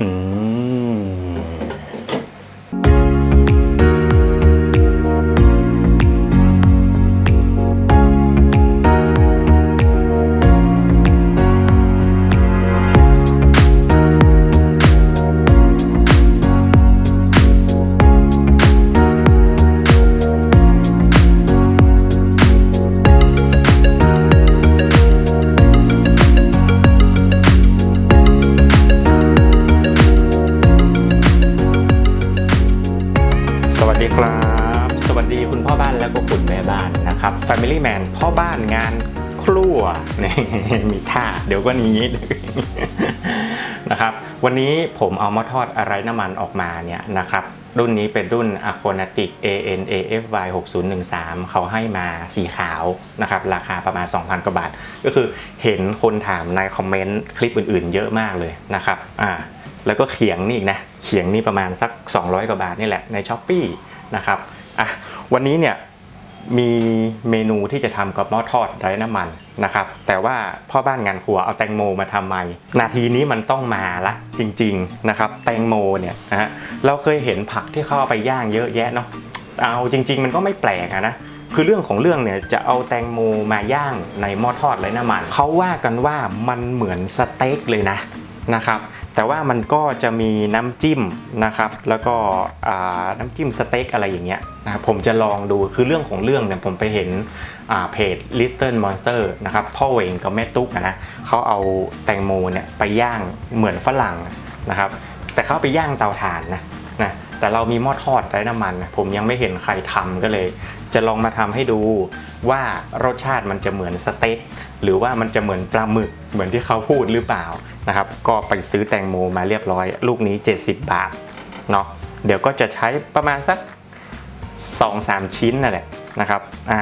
อื Family Man พ่อบ้านงานครัวนี่มีท่า เดี๋ยวก็นี้นะครับ วันนี้ผมเอามาทอดอะไรน้ำมันออกมาเนี่ยนะครับ รุ่นนี้เป็นรุ่น a c o n a t i c ANAFY 6013 เขาให้มาสีขาวนะครับ ราคาประมาณ 2,000 กว่าบาท ก็คือเห็นคนถามในคอมเมนต์คลิปอื่นๆ เยอะมากเลยนะครับอ่าแล้วก็เขียงนี่อีกนะ เขียงนี่ประมาณสัก 200 กว่าบาทนี่แหละในช้อปปีนะครับอะวันนี้เนี่ย มีเมนูที่จะทำกับหม้อทอดไร้น้ำมันนะครับ แต่ว่าพ่อบ้านงานครัวเอาแตงโมมาทำไม นาทีนี้มันต้องมาละจริงๆนะครับ แตงโมเนี่ยนะฮะเราเคยเห็นผักที่เขาเอาไปย่างเยอะแยะเนาะเอาจริง ๆ มันก็ไม่แปลกะนะคือเรื่องของเรื่องเนี่ยจะเอาแตงโมมาย่างในหม้อทอดไร้น้ำมันเขาว่ากันว่ามันเหมือนสเต็กเลยนะนะครับ แต่ว่ามันก็จะมีน้ำจิ้มนะครับ แล้วก็น้ำจิ้มสเต็กอะไรอย่างเงี้ยนะครับผมจะลองดูคือเรื่องของเรื่องเนี่ยผมไปเห็นเพจ Little Monster นะครับพ่อเวงกับแม่ตุ๊กนะเขาเอาแตงโมเนี่ยไปย่างเหมือนฝรั่งนะครับ แต่เขาไปย่างเตาถ่านนะนะ แต่เรามีหม้อทอดไร้น้ำมันนะผมยังไม่เห็นใครทำก็เลย จะลองมาทำให้ดูว่ารสชาติมันจะเหมือนสเต็กหรือว่ามันจะเหมือนปลาหมึกเหมือนที่เขาพูดหรือเปล่านะครับก็ไปซื้อแตงโมมาเรียบร้อย ลูกนี้ 70 บาทเนาะเดี๋ยวก็จะใช้ประมาณสัก 2-3 ชิ้นนั่นแหละนะครับอ่า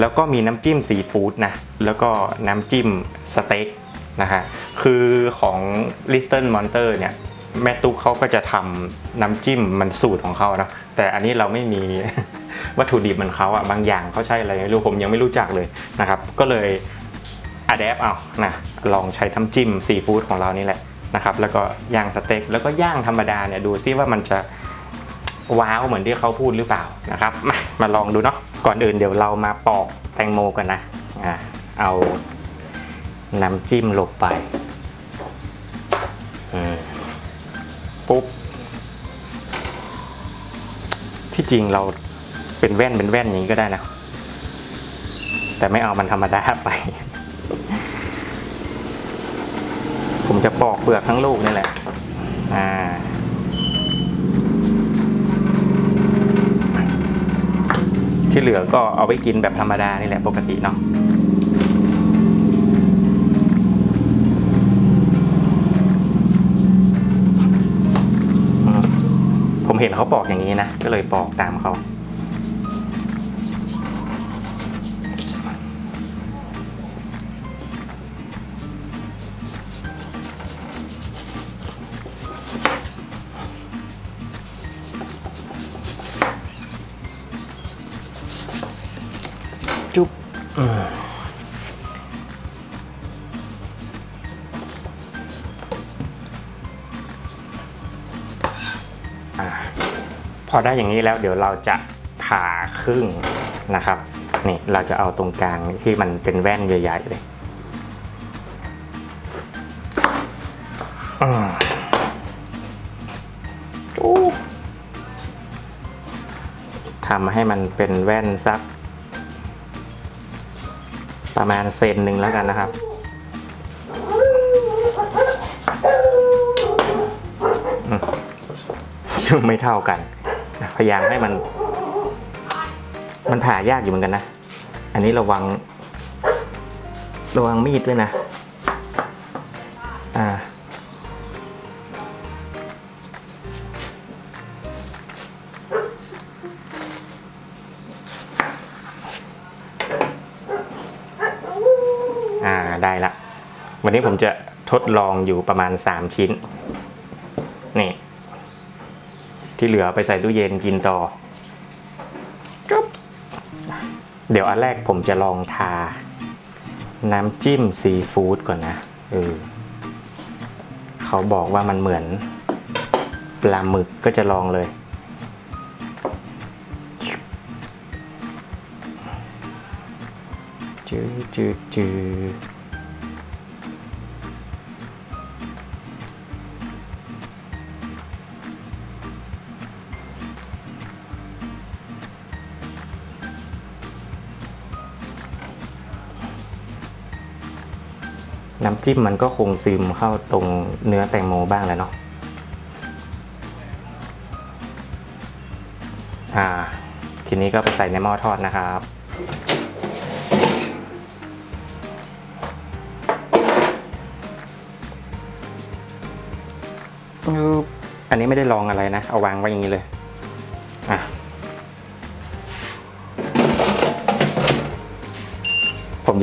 แล้วก็มีน้ำจิ้มซีฟู้ดนะแล้วก็น้ำจิ้มสเต็กนะฮะคือของ Little Monster เนี่ย แม่ตุ๊กเขาก็จะทำน้ำจิ้มมันสูตรของเขานะแต่อันนี้เราไม่มีวัตถุดิบเหมันเขาอะบางอย่างเขาใช้อะไรไม่รู้ผมยังไม่รู้จักเลยนะครับ ก็เลยอะแดปเอานะลองใช้น้ำจิ้มซีฟู้ดของเรานี่แหละนะครับ แล้วก็ย่างสเต็กแล้วก็ย่างธรรมดาเนี่ยดูซิว่ามันจะว้าวเหมือนที่เขาพูดหรือเปล่านะครับ มามาลองดูเนาะก่อนอื่นเดี๋ยวเรามาปอกแตงโมกันนะอ่าเอาน้ำจิ้มลงไป อืม ปุ๊บ ที่จริงเราเป็นแว่นเป็นแว่นอย่างนี้ก็ได้นะ แต่ไม่เอามันธรรมดาไป ผมจะปอกเปลือกทั้งลูกนี่แหละ อ่าที่เหลือก็เอาไว้กินแบบธรรมดานี่แหละปกติเนาะ เห็นเขาปอกอย่างนี้นะ ก็เลยปอกตามเขาจุ๊บ อได้อย่างนี้แล้วเดี๋ยวเราจะผ่าครึ่งนะครับนี่เราจะเอาตรงกลางที่มันเป็นแว่นใหญ่ๆเลยอืมจู๊ทำให้มันเป็นแว่นสัก ประมาณเซนหนึ่งแล้วกันนะครับไม่เท่ากัน พยายามให้มัน มันผ่ายากอยู่เหมือนกันนะ อันนี้ระวัง ระวังมีดด้วยนะ อ่าอ่าได้ละ วันนี้ผมจะทดลองอยู่ประมาณ 3 ชิ้น ที่เหลือไปใส่ตู้เย็นกินต่อจุ๊บเดี๋ยวอันแรกผมจะลองทา น้ำจิ้มซีฟู้ดก่อนนะเออเขาบอกว่ามันเหมือนปลาหมึกก็จะลองเลย จืดจืดจืด น้ำจิ้มมันก็คงซึมเข้าตรงเนื้อแตงโมบ้างแหล้วเนาะอ่า ทีนี้ก็ไปใส่ในหม้อทอดนะครับปึ๊บอันนี้ไม่ได้ลองอะไรนะ เอาวางไว้อย่างนี้เลย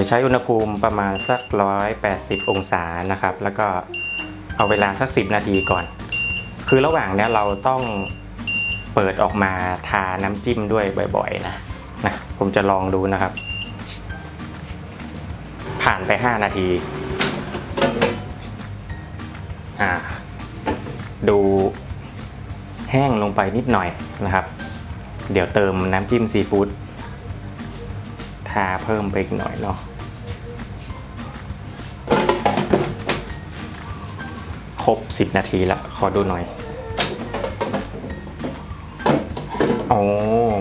ใช้อุณหภูมิประมาณสักร้อยแปดสิบองศานะครับ แล้วก็เอาเวลาสักสิบนาทีก่อน คือระหว่างเนี้ยเราต้องเปิดออกมาทาน้ำจิ้มด้วยบ่อยๆนะนะ ผมจะลองดูนะครับ ผ่านไป 5 นาทีอ่าดูแห้งลงไปนิดหน่อยนะครับ เดี๋ยวเติมน้ำจิ้มซีฟู้ดทาเพิ่มไปอีกหน่อยเนาะ ครบ 10 นาทีแล้วขอดูหน่อยโอ้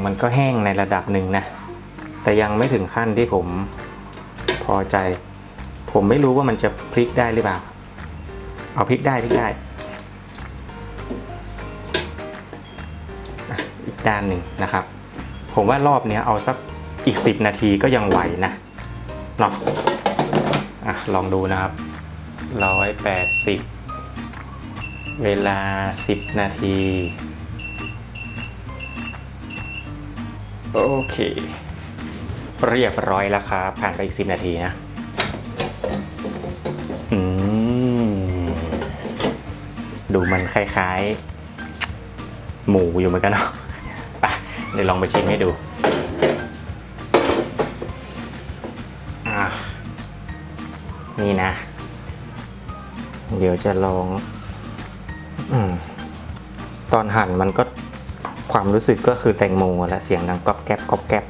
มันก็แห้งในระดับหนึ่งนะ แต่ยังไม่ถึงขั้นที่ผมพอใจ ผมไม่รู้ว่ามันจะพลิกได้หรือเปล่า เอาพลิกได้พลิกได้ อีกด้านหนึ่งนะครับ ผมว่ารอบนี้เอาสักอีก 10 นาทีก็ยังไหวนะเนาะอะลองดูนะครับร้อยแปดสิบ เวลา 10 นาที โอเค เรียบร้อยแล้วครับผ่านไปอีก 10 นาทีนะอืมดูมันคล้ายๆ หมูอยู่เหมือนกันเนาะไปเดี๋ยวลองไปชิมให้ดูนี่นะ เดี๋ยวจะลอง อืมตอนหั่นมันก็ความรู้สึกก็คือแตงโมและเสียงดังกรอบแกรบกรอบแกรบ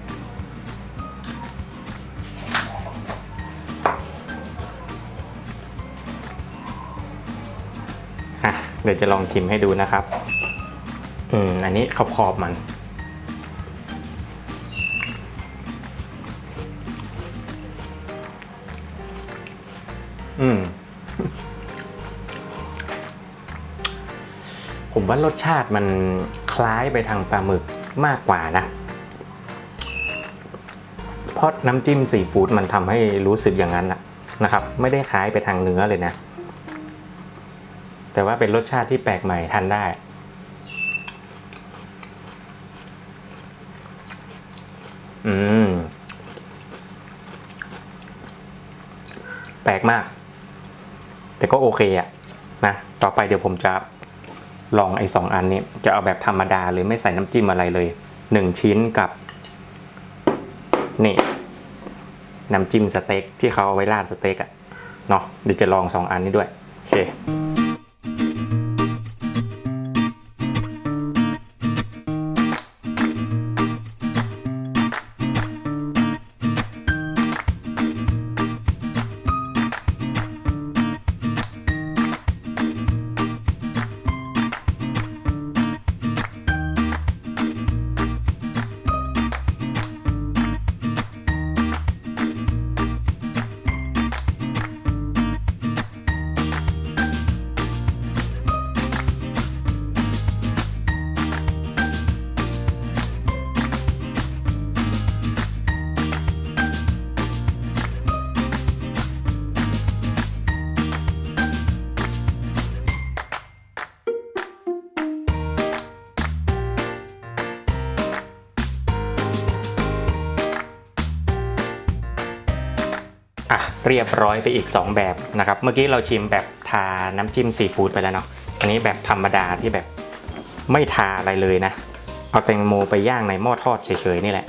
อะเดี๋ยวจะลองชิมให้ดูนะครับ อืมอันนี้ขอบขอบมัน ว่ารสชาติมันคล้ายไปทางปลาหมึกมากกว่านะ เพราะน้ำจิ้มซีฟู้ดมันทำให้รู้สึกอย่างนั้นนะครับ ไม่ได้คล้ายไปทางเนื้อเลยนะ แต่ว่าเป็นรสชาติที่แปลกใหม่ทานได้ อืม แปลกมาก แต่ก็โอเคอะนะ ต่อไปเดี๋ยวผมจะ ลองไอ้สองอันนี้จะเอาแบบธรรมดาเลยไม่ใส่น้ำจิ้มอะไรเลยหนึ่งชิ้นกับนี่น้ำจิ้มสเต็กที่เขาเอาไว้ราดสเต็กอะเนาะเดี๋ยวจะลองสองอันนี้ด้วยโอเค อะเรียบร้อยไปอีก 2 แบบนะครับ เมื่อกี้เราชิมแบบทาน้ำจิ้มซีฟู้ดไปแล้วเนาะอันนี้แบบธรรมดาที่แบบไม่ทาอะไรเลยนะ เอาแตงโมไปย่างในหม้อทอดเฉยๆนี่แหละ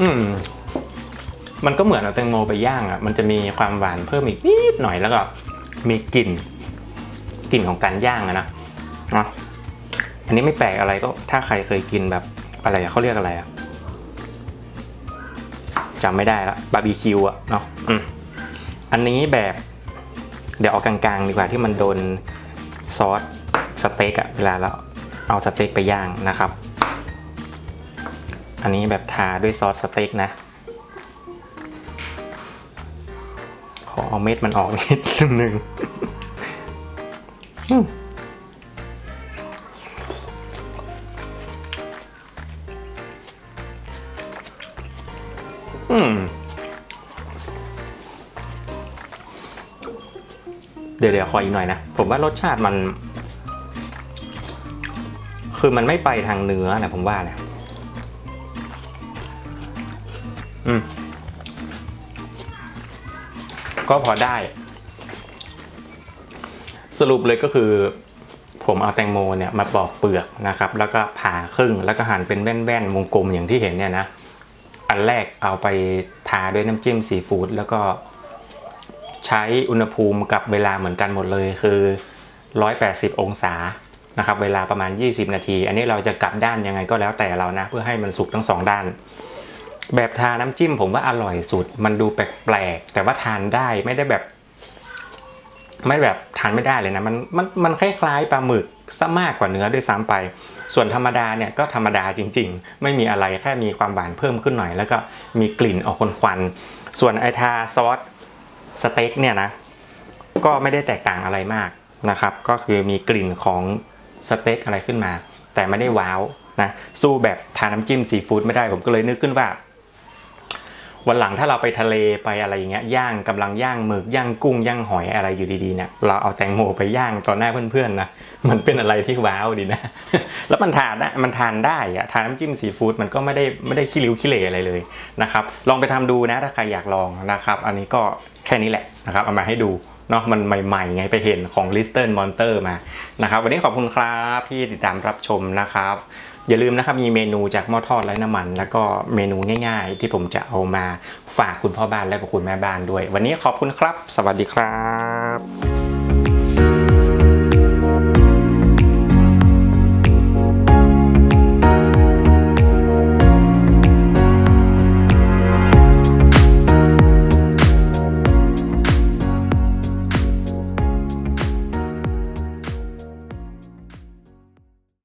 อืมมันก็เหมือนเอาแตงโมไปย่างอะ มันจะมีความหวานเพิ่มอีกนิดหน่อยแล้วก็มีกลิ่นกลิ่นของการย่างอะนะเนาะอันนี้ไม่แปลกอะไรก็ถ้าใครเคยกินแบบ อะไรอะเขาเรียกอะไรอะจำไม่ได้ละบาร์บีคิวอะเนาะอันนี้แบบ เดี๋ยวเอากลางๆ ดีกว่าที่มันโดนซอสสเต็กอะเวลาเราเอาสเต็กไปย่างนะครับ อันนี้แบบทาด้วยซอสสเต็กนะ ขอเอาเม็ดมันออกนิดนึง ดี๋ยวเดี๋ยวขออีกหน่อยนะ ผมว่ารสชาติมัน คือมันไม่ไปทางเนื้อนะผมว่าเนี่ยอืม ก็พอได้ สรุปเลยก็คือ ผมเอาแตงโมเนี่ยมาปอกเปลือกนะครับ แล้วก็ผ่าครึ่งแล้วก็หั่นเป็นแว่นๆวงกลมอย่างที่เห็นเนี่ยนะ อันแรกเอาไปทาด้วยน้ำจิ้มซีฟู้ดแล้วก็ ใช้อุณหภูมิกับเวลาเหมือนกันหมดเลยคือ 180 องศานะครับเวลาประมาณ 20 นาที อันนี้เราจะกลับด้านยังไงก็แล้วแต่เรานะ เพื่อให้มันสุกทั้งสองด้าน แบบทาน้ำจิ้มผมว่าอร่อยสุด มันดูแปลกๆแต่ว่าทานได้ไม่ได้แบบ ไม่แบบทานไม่ได้เลยนะมันมันมันคล้ายๆปลาหมึกซะมากกว่าเนื้อด้วยซ้ำไป ส่วนธรรมดาเนี่ยก็ธรรมดาจริง ๆ ไม่มีอะไรแค่มีความหวานเพิ่มขึ้นหน่อย แล้วก็มีกลิ่นออกควันๆส่วนไอทาซอส สเต็กเนี่ยนะ ก็ไม่ได้แตกต่างอะไรมากนะครับ ก็คือมีกลิ่นของสเต็กอะไรขึ้นมา แต่ไม่ได้ว้าวนะสู้แบบทานน้ำจิ้มซีฟู้ดไม่ได้ผมก็เลยนึกขึ้นว่า วันหลังถ้าเราไปทะเลไปอะไรอย่างเงี้ยย่างกำลังย่างหมึกย่างกุ้งย่างหอยอะไรอยู่ดีๆเนี่ยเราเอาแตงโมไปย่างต่อหน้าเพื่อนๆนะมันเป็นอะไรที่ว้าวดีนะ แล้วมันทานได้มันทานได้อะทานน้ำจิ้มซีฟู้ดมันก็ไม่ได้ไม่ได้ขี้ริ้วขี้เหร่อะไรเลยนะครับลองไปทำดูนะถ้าใครอยากลองนะครับ อันนี้ก็แค่นี้แหละนะครับเอามาให้ดูเนาะมันใหม่ๆไงไปเห็นของ l i s t e r Monster มานะครับ วันนี้ขอบคุณครับที่ติดตามรับชมนะครับ อย่าลืมนะครับมีเมนูจากหม้อทอดไร้น้ำมัน แล้วก็เมนูง่ายๆ ที่ผมจะเอามาฝากคุณพ่อบ้านและก็คุณแม่บ้านด้วย วันนี้ขอบคุณครับ สวัสดีครับ